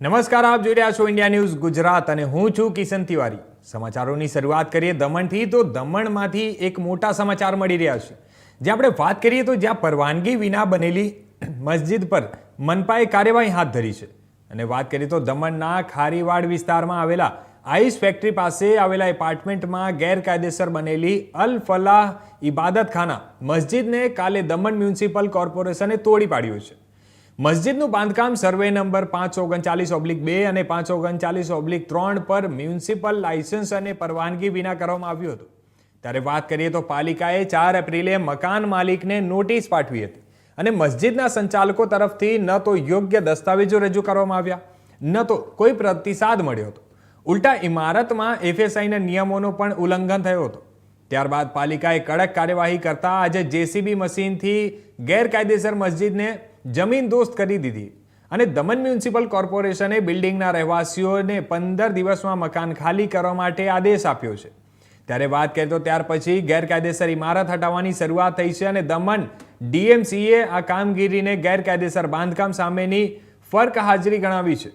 નમસ્કાર, આપ જોઈ રહ્યા છો ઇન્ડિયા ન્યૂઝ ગુજરાત અને હું છું કિશન તિવારી. સમાચારોની શરૂઆત કરીએ દમણથી, તો દમણમાંથી એક મોટા સમાચાર મળી રહ્યા છે. જે આપણે વાત કરીએ, તો જ્યાં પરવાનગી વિના બનેલી મસ્જિદ પર મનપાએ કાર્યવાહી હાથ ધરી છે. અને વાત કરીએ, તો દમણના ખારીવાડ વિસ્તારમાં આવેલા આઈસ ફેક્ટરી પાસે આવેલા એપાર્ટમેન્ટમાં ગેરકાયદેસર બનેલી અલ ફલાહ ઇબાદતખાના મસ્જિદને કાલે દમણ મ્યુનિસિપલ કોર્પોરેશને તોડી પાડ્યું છે. મસ્જિદનું બાંધકામ સર્વે નંબર પાંચ ઓગણચાલીસ ઓબ્લિક બે અને પાંચ ઓગણચાલીસ ઓબ્લિક ત્રણ પર મ્યુનિસિપલ લાયસન્સ અને પરવાનગી વિના કરવામાં આવ્યું હતું. ત્યારે વાત કરીએ તો પાલિકાએ ચાર એપ્રિલે મકાન માલિકને નોટિસ પાઠવી હતી અને મસ્જિદના સંચાલકો તરફથી ન તો યોગ્ય દસ્તાવેજો રજૂ કરવામાં આવ્યા, ન તો કોઈ પ્રતિસાદ મળ્યો હતો. ઉલટા ઇમારતમાં એફએસઆઈના નિયમોનો પણ ઉલ્લંઘન થયો હતો. ત્યારબાદ પાલિકાએ કડક કાર્યવાહી કરતા આજે જેસીબી મશીનથી ગેરકાયદેસર મસ્જિદને જમીન દોસ્ત કરી દીધી. અને દમણ મ્યુનિસિપલ કોર્પોરેશને બિલ્ડિંગના રહેવાસીઓને પંદર દિવસમાં મકાન ખાલી કરવા માટે આદેશ આપ્યો છે. ત્યારે વાત કરીએ તો ત્યાર પછી ગેરકાયદેસર ઇમારત હટાવવાની શરૂઆત થઈ છે અને દમણ ડીએમસીએ આ કામગીરીને ગેરકાયદેસર બાંધકામ સામેની ફર્ક હાજરી ગણાવી છે.